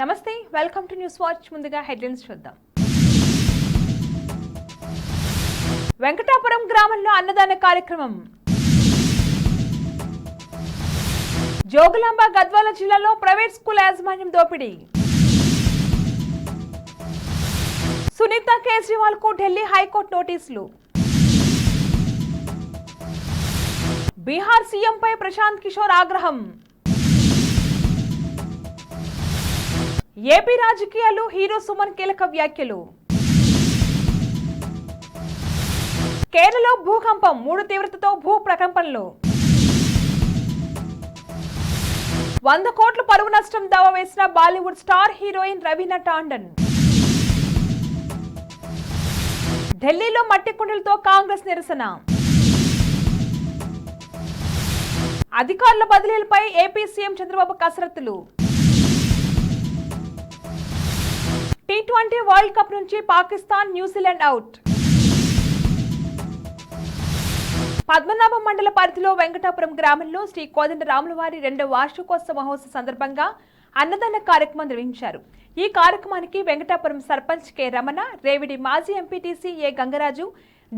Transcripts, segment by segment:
నమస్తే welcome to news watch ముందుగా headlines చూద్దాం. వెంకటాపురం గ్రామంలో అన్నదాన కార్యక్రమం. జోగులాంబ గద్వాల జిల్లాలో ప్రైవేట్ స్కూల్ యాజమాన్యం దోపిడీ. సునీత కేజ్రీవాల్కు ఢిల్లీ హైకోర్టు నోటీసులు. బీహార్ సీఎంపై ప్రశాంత్ కిషోర్ ఆగ్రహం. ఏపీ రాజకీయాలు హీరో సుమన్ కీలక వ్యాఖ్యలు. కేరళలో భూకంపం మూడు తీవ్రతతో భూ ప్రకంపనలు. వంద కోట్ల పరువు నష్టం దావా వేసిన Bollywood star heroine Raveena Tandon. ఢిల్లీలో మట్టి కుండలతో కాంగ్రెస్ నిరసన. అధికారుల బదిలీలపై ఏపీ సీఎం చంద్రబాబు కసరత్తులు. టీ ట్వంటీ వరల్డ్ కప్ నుంచి పాకిస్తాన్ న్యూజిలాండ్ అవుట్. పద్మనాభం మండల పరిధిలో వెంకటాపురం గ్రామంలో శ్రీ కోదండ రాములవారి రెండవ వార్షికోత్సవ మహోత్సవ సందర్భంగా అన్నదాన కార్యక్రమం నిర్వహించారు. ఈ కార్యక్రమానికి వెంకటాపురం సర్పంచ్ కె రమణ రేవిడి మాజీ MPTC A Gangaraju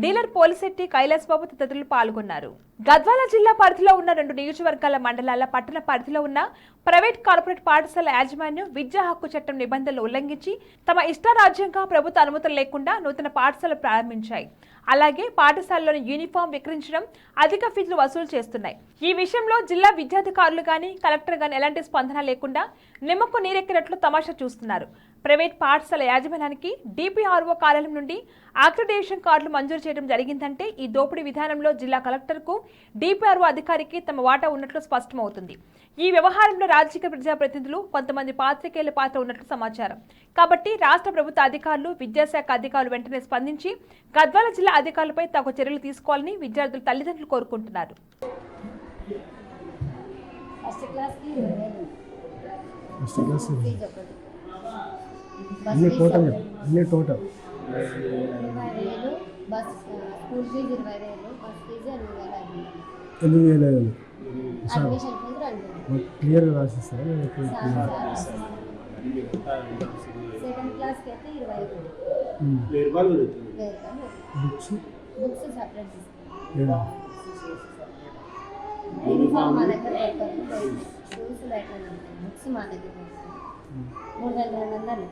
dealer Polisetty Kailash Babu తదితరులు పాల్గొన్నారు. గద్వాల జిల్లా పరిధిలో ఉన్న రెండు నియోజకవర్గాల మండలాల పట్టణ పరిధిలో ఉన్న ప్రైవేట్ కార్పొరేట్ పాఠశాల యాజమాన్యం విద్యా హక్కు చట్టం నిబంధనలు ఉల్లంఘించి తమ ఇష్టారాజ్యంగా ప్రభుత్వ అనుమతులు లేకుండా నూతన పాఠశాలలు ప్రారంభించాయి. అలాగే పాఠశాలలోని యూనిఫామ్ విక్రయించడం అధిక ఫీజులు వసూలు చేస్తున్నాయి. ఈ విషయంలో జిల్లా విద్యాధికారులు గాని కలెక్టర్ గాని ఎలాంటి స్పందన లేకుండా నిమ్మకు నీరెక్కినట్లు తమాషా చూస్తున్నారు. ప్రైవేట్ పాఠశాల యాజమాన్యానికి డిపిఆర్ఓ కార్యాలయం నుండి అక్రిడేషన్ కార్డులు మంజూరు చేయడం జరిగిందంటే ఈ దోపిడీ విధానంలో జిల్లా కలెక్టర్కు డిపిఆర్ఓ అధికారికి తమ వాటా ఉన్నట్లు స్పష్టమవుతుంది. ఈ వ్యవహారంలో రాజకీయ ప్రజాప్రతినిధులు కొంతమంది పాత్రికేయుల పాత్ర ఉన్నట్లు సమాచారం. కాబట్టి రాష్ట్ర ప్రభుత్వ అధికారులు విద్యాశాఖ అధికారులు వెంటనే స్పందించి గద్వాల జిల్లా అధికారులపై తగు చర్యలు తీసుకోవాలని విద్యార్థుల తల్లిదండ్రులు కోరుకుంటున్నారు. ఫస్ట్ క్లాస్ అన్ని టోటల్. అన్ని టోటల్. ఎనిమిది వేల ఐదు వందలు క్లియర్గా రాసిస్తారా? నేను బుక్స్? యూనిఫామ్ మా దగ్గర షూస్ బుక్స్ మా దగ్గర దొరుకుతాయి మూడు వందలు. వేల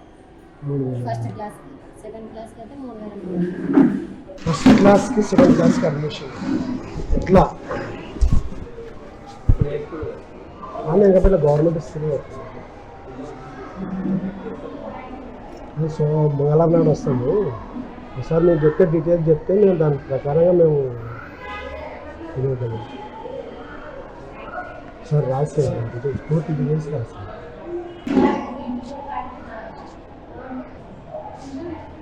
ఫస్ట్ క్లాస్కి సెకండ్ క్లాస్కి అయితే మూడు వేల ఫస్ట్ క్లాస్కి సెకండ్ క్లాస్కి అడ్మిషన్ ఎట్లా ఇంకా గవర్నమెంట్ ఇస్తుంది సో మంగళవారం నాడు వస్తాము. ఒకసారి నేను చెప్పే డీటెయిల్స్ చెప్తే మేము దాని ప్రకారంగా మేము సార్ రాసే పూర్తి డీటెయిల్స్ రాస్తాను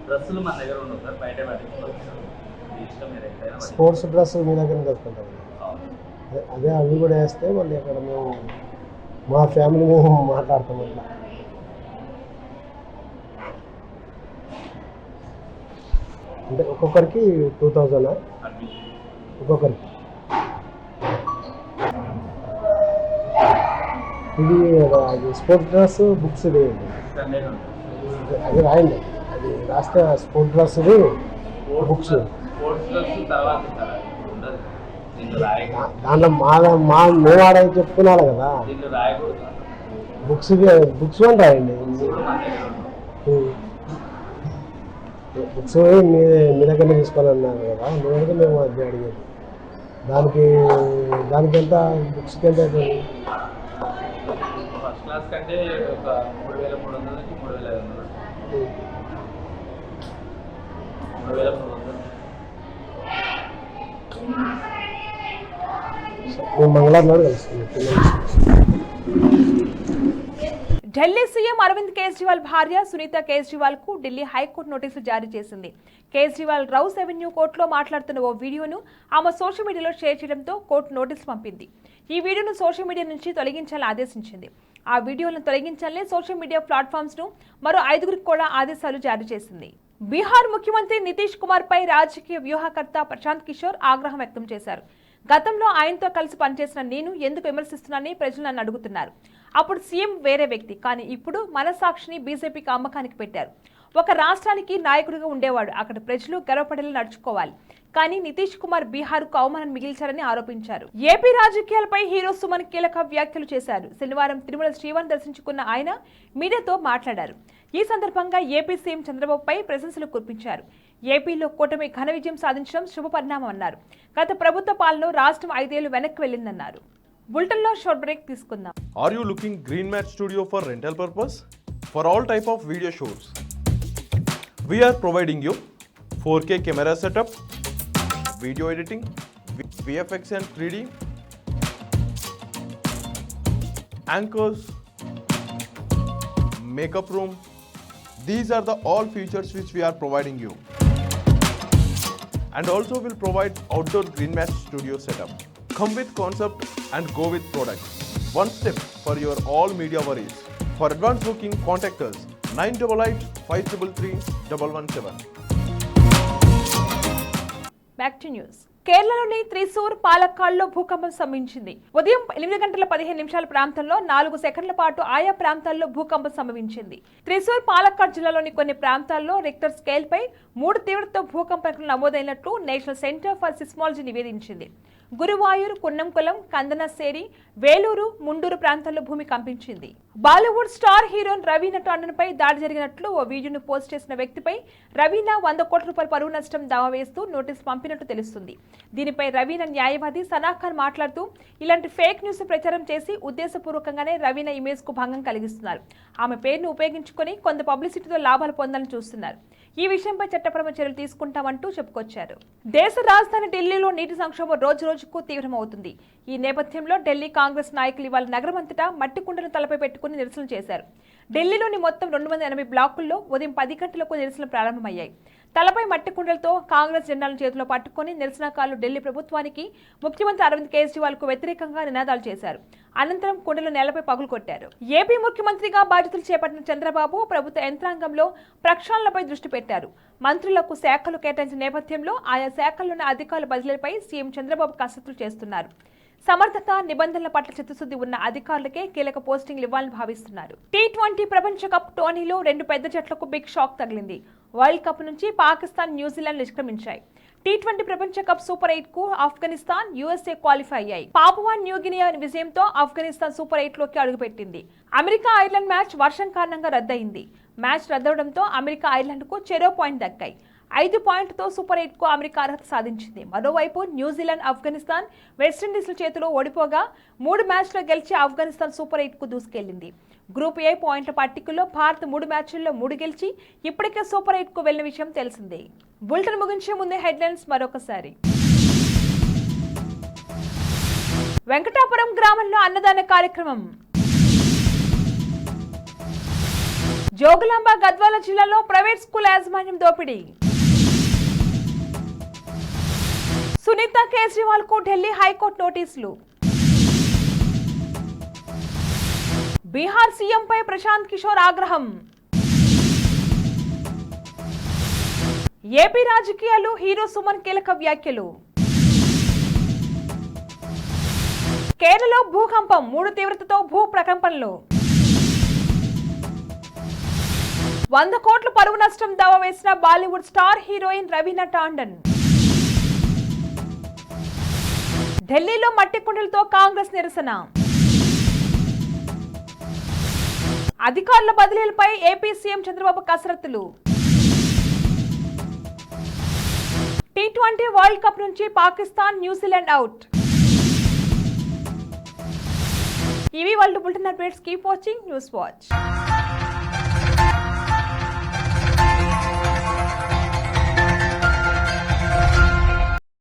డ్రెస్సులు మన దగ్గర ఉండవు సార్ బయట పట్టించుకోవచ్చు. స్పోర్ట్స్ డ్రెస్ మీ దగ్గర అవును. అదే- అవి కూడా వేస్తే మళ్ళీ అక్కడ మేము మా ఫ్యామిలీ మేము మాట్లాడతాం అట్లా. అంటే ఒక్కొక్కరికి టూ థౌజండ్? ఒక్కొక్కరికి. ఇది స్పోర్ట్స్ డ్రెస్ బుక్స్ ఇది అది రాయండి. అది రాస్తే స్పోర్ట్ డ్రెస్ బుక్స్. స్పోర్ట్స్ దాంట్లో మా మా మేము ఆడని చెప్పుకున్నాను కదా. బుక్స్ బుక్స్ వన్ రాయండి? బుక్స్ మీ మీ దగ్గర తీసుకోవాలన్నారు కదా. మీ దగ్గర మేము అది అడిగేది దానికి దానికి ఎంత బుక్స్కి ఎంత అవుతుంది ఫస్ట్ క్లాస్ కంటే ఒక మూడు వేల మూడు వందల నుంచి మూడు వేల ఐదు వందలు వేల మూడు వందలు. ఢిల్లీ సీఎం అరవింద్ కేజ్రీవాల్ భార్య సునీత కేజ్రీవాల్కు ఢిల్లీ హైకోర్టు నోటీసులు జారీ చేసింది. కేజ్రీవాల్ రౌస్ అవెన్యూ కోర్టులో మాట్లాడుతున్న ఓ వీడియోను ఆమె సోషల్ మీడియాలో షేర్ చేయడంతో కోర్టు నోటీసు పంపింది. ఈ వీడియోను సోషల్ మీడియా నుంచి తొలగించాలని ఆదేశించింది. ఆ వీడియోలను తొలగించాలని సోషల్ మీడియా ప్లాట్ఫామ్స్ను మరో ఐదుగురికి కూడా ఆదేశాలు జారీ చేసింది. బీహార్ ముఖ్యమంత్రి నితీష్ కుమార్ పై రాజకీయ వ్యూహకర్త ప్రశాంత్ కిషోర్ ఆగ్రహం వ్యక్తం చేశారు. గతంలో ఆయనతో కలిసి పనిచేసిన నేను ఎందుకు విమర్శిస్తున్నానని ప్రజలు నన్ను అడుగుతున్నారు. అప్పుడు సీఎం వేరే వ్యక్తి కానీ ఇప్పుడు మనసాక్షిని బీజేపీకి అమ్మకానికి పెట్టారు. ఒక రాష్ట్రానికి నాయకుడిగా ఉండేవాడు. అక్కడ ప్రజలు గర్వపడేలా నడుచుకోవాలి. కానీ నితీష్ కుమార్ బీహార్కు అవమానం మిగిల్చారని ఆరోపించారు. ఏపీ రాజకీయాలపై హీరో సుమన్ కీలక వ్యాఖ్యలు చేశారు. శనివారం తిరుమల శ్రీవారిని దర్శించుకున్న ఆయన మీడియాతో మాట్లాడారు. ఈ సందర్భంగా ఏపీ సీఎం చంద్రబాబుపై ప్రశంసలు కురిపించారు. ఏపీలో కూటమి ఘన విజయం సాధించడం శుభపరిణామం అన్నారు. గత ప్రభుత్వ పాలన రాష్ట్రం ఐదేళ్ళు వెనక్కి వెళ్ళిందన్నారు. బులెటిన్లో షార్ట్ బ్రేక్ తీసుకుందాం. Are you looking green Mat Studio for rental purpose? For all type of video shows. We are providing you 4K camera setup, video editing, VFX and 3D, anchors, makeup room. These are the all features which we are providing you. And also will provide outdoor green mat studio setup. Come with concept and go with product. One step for your all media worries. For advance booking, contact us 988 533 117. Back to news కేరళలోని త్రిశూర్ పాలక్కాడ్లో భూకంపం సంభవించింది. ఉదయం ఎనిమిది గంటల పదిహేను నిమిషాల ప్రాంతంలో నాలుగు సెకండ్ల పాటు ఆయా ప్రాంతాల్లో భూకంపం సంభవించింది. త్రిశూర్ పాలక్కాడ్ జిల్లాలోని కొన్ని ప్రాంతాల్లో రిక్టర్ స్కేల్ పై మూడు తీవ్రత భూకంపాలు నమోదైనట్లు నేషనల్ సెంటర్ ఫర్ సిస్మాలజీ నివేదించింది. గురువాయూర్ కున్నంకులం కందనసేరి వేలూరు ముండూరు ప్రాంతాల్లో భూమి కంపించింది. బాలీవుడ్ స్టార్ హీరోయిన్ రవీనా టండన్పై దాడి జరిగినట్లు ఓ వీడియోను పోస్ట్ చేసిన వ్యక్తిపై రవీనా వంద కోట్ల రూపాయల పరువు నష్టం దావా వేస్తూ నోటీస్ పంపినట్టు తెలుస్తుంది. దీనిపై రవీనా న్యాయవాది సనా ఖాన్ మాట్లాడుతూ ఇలాంటి ఫేక్ న్యూస్ ప్రచారం చేసి ఉద్దేశపూర్వకంగానే రవీనా ఇమేజ్కు భంగం కలిగిస్తున్నారు. ఆమె పేరును ఉపయోగించుకొని కొంత పబ్లిసిటీతో లాభాలు పొందాలని చూస్తున్నారు. ఈ విషయంపై చట్టపరమైన చర్యలు తీసుకుంటామంటూ చెప్పుకొచ్చారు. దేశ రాజధాని ఢిల్లీలో నీటి సంక్షోభం రోజు రోజుకు తీవ్రమవుతుంది. ఈ నేపథ్యంలో ఢిల్లీ కాంగ్రెస్ నాయకులు ఇవాళ నగరమంతటా మట్టి కుండను తలపై పెట్టుకుని నిరసన చేశారు. ఢిల్లీలోని మొత్తం రెండు వందల ఎనభై బ్లాకుల్లో ఉదయం పది గంటలకు నిరసనలు ప్రారంభమయ్యాయి. తలపై మట్టి కుండలతో కాంగ్రెస్ జెండాలను చేతిలో పట్టుకుని నిరసనకారులు ఢిల్లీ ప్రభుత్వానికి ముఖ్యమంత్రి అరవింద్ కేజ్రీవాల్కు వ్యతిరేకంగా నినాదాలు చేశారు. అనంతరం కుండలు నేలపై పగులు కొట్టారు. ఏపీ ముఖ్యమంత్రిగా బాధ్యతలు చేపట్టిన చంద్రబాబు ప్రభుత్వ యంత్రాంగంలో ప్రక్షాళనపై దృష్టి పెట్టారు. మంత్రులకు శాఖలు కేటాయించిన నేపథ్యంలో ఆయా శాఖల్లోని అధికారుల బదిలీపై సీఎం చంద్రబాబు కసరత్తులు చేస్తున్నారు. సమర్థత నిబంధనల పట్ల చిత్తశుద్ధి ఉన్న అధికారులకే కీలక పోస్టింగ్లు ఇవ్వాలని భావిస్తున్నారు. టీ ట్వంటీ ప్రపంచ కప్ టోర్నీలో రెండు పెద్ద జట్లకు బిగ్ షాక్ తగిలింది. వరల్డ్ కప్ నుంచి పాకిస్తాన్ న్యూజిలాండ్ నిష్క్రమించాయి. టీ ట్వంటీ ప్రపంచ కప్ సూపర్ ఎయిట్కు ఆఫ్ఘనిస్తాన్ యుఎస్ఏ క్వాలిఫై అయ్యాయి. పాపువా న్యూగినియా విజయంతో ఆఫ్ఘనిస్తాన్ సూపర్ ఎయిట్లోకి అడుగుపెట్టింది. అమెరికా ఐర్లాండ్ మ్యాచ్ వర్షం కారణంగా రద్దయింది. మ్యాచ్ రద్దవడంతో అమెరికా ఐర్లాండ్కు చెరో పాయింట్ దక్కాయి. ఐదు పాయింట్తో సూపర్ ఎయిట్కు అమెరికా అర్హత సాధించింది. మరోవైపు న్యూజిలాండ్ ఆఫ్ఘనిస్తాన్ వెస్టిండీస్ల చేతిలో ఓడిపోగా మూడు మ్యాచ్లో గెలిచి ఆఫ్ఘనిస్తాన్ సూపర్ ఎయిట్కు దూసుకెళ్ళింది గ్రూప్ ఏ పాయింట్ల పట్టికలో భారత్ మూడు మ్యాచ్ల్లో మూడు గెలిచి ఇప్పటికే సూపర్ ఎయిట్కు వెళ్ళిన విషయం తెలిసిందే. బులెటిన్ ముగించే ముందే హెడ్లైన్స్ మరొకసారి. వెంకటాపురం గ్రామంలో అన్నదాన కార్యక్రమం. జోగులాంబ గద్వాల జిల్లాలో ప్రైవేట్ స్కూల్ యాజమాన్యం దోపిడీ. సునీత కేజ్రీవాల్కు ఢిల్లీ హైకోర్టు నోటీసులు. బీహార్ సీఎంపై ప్రశాంత్ కిషోర్ ఆగ్రహం. ఏపీ రాజకీయాలు హీరో సుమన్ కీలక వ్యాఖ్యలు. కేరళలో భూకంపం మూడు తీవ్రతతో భూ ప్రకంపనలు. వంద కోట్ల పరువు నష్టం దావా వేసిన Bollywood star heroine Raveena Tandon. ఢిల్లీలో మట్టి కుండలతో కాంగ్రెస్ నిరసన. అధికారుల బదిలీలపై ఏపీ సీఎం చంద్రబాబు కసరత్తులు. టీ ట్వంటీ వరల్డ్ కప్ నుంచి పాకిస్తాన్ న్యూజిలాండ్ అవుట్. ఇవి world bulletin updates. Keep watching news watch.